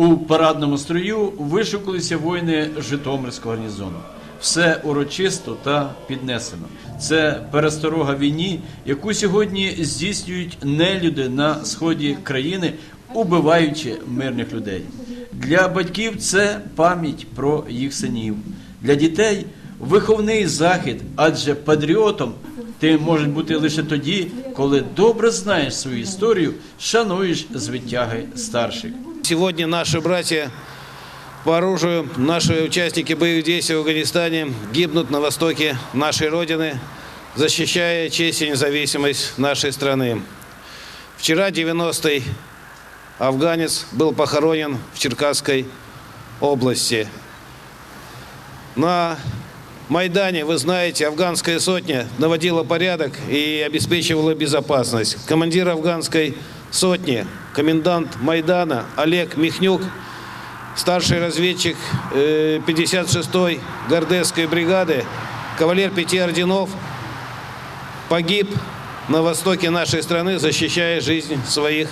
У парадному строю вишукалися воїни Житомирського гарнізону. Все урочисто та піднесено. Це пересторога війні, яку сьогодні здійснюють нелюди на сході країни, убиваючи мирних людей. Для батьків це пам'ять про їх синів. Для дітей виховний захід, адже патріотом ти можеш бути лише тоді, коли добре знаєш свою історію, шануєш звитяги старших. Сегодня наши братья по оружию, наши участники боевых действий в Афганистане гибнут на востоке нашей Родины, защищая честь и независимость нашей страны. Вчера 90-й афганец был похоронен в Черкасской области. На Майдане, вы знаете, афганская сотня наводила порядок и обеспечивала безопасность. Командир афганской сотни, комендант Майдана Олег Михнюк, старший разведчик э, 56-й Гордесской бригады, кавалер пяти орденов, погиб на востоке нашей страны, защищая жизнь своих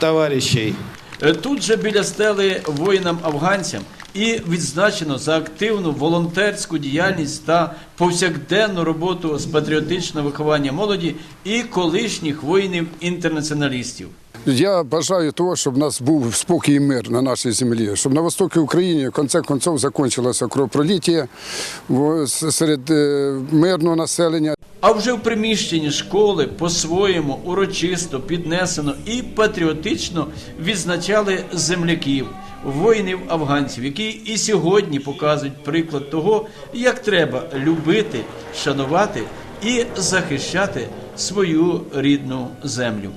товарищей. Е, Тут же біля стели воїнам-афганцям і відзначено за активну волонтерську діяльність та повсякденну роботу з патріотичного виховання молоді і колишніх воїнів-інтернаціоналістів. Я бажаю того, щоб у нас був спокій і мир на нашій землі, щоб на востокі України в конце концов закінчилося кровопроліття в- серед е, мирного населення. А вже в приміщенні школи по-своєму урочисто, піднесено і патріотично відзначали земляків, воїнів афганців, які і сьогодні показують приклад того, як треба любити, шанувати і захищати свою рідну землю.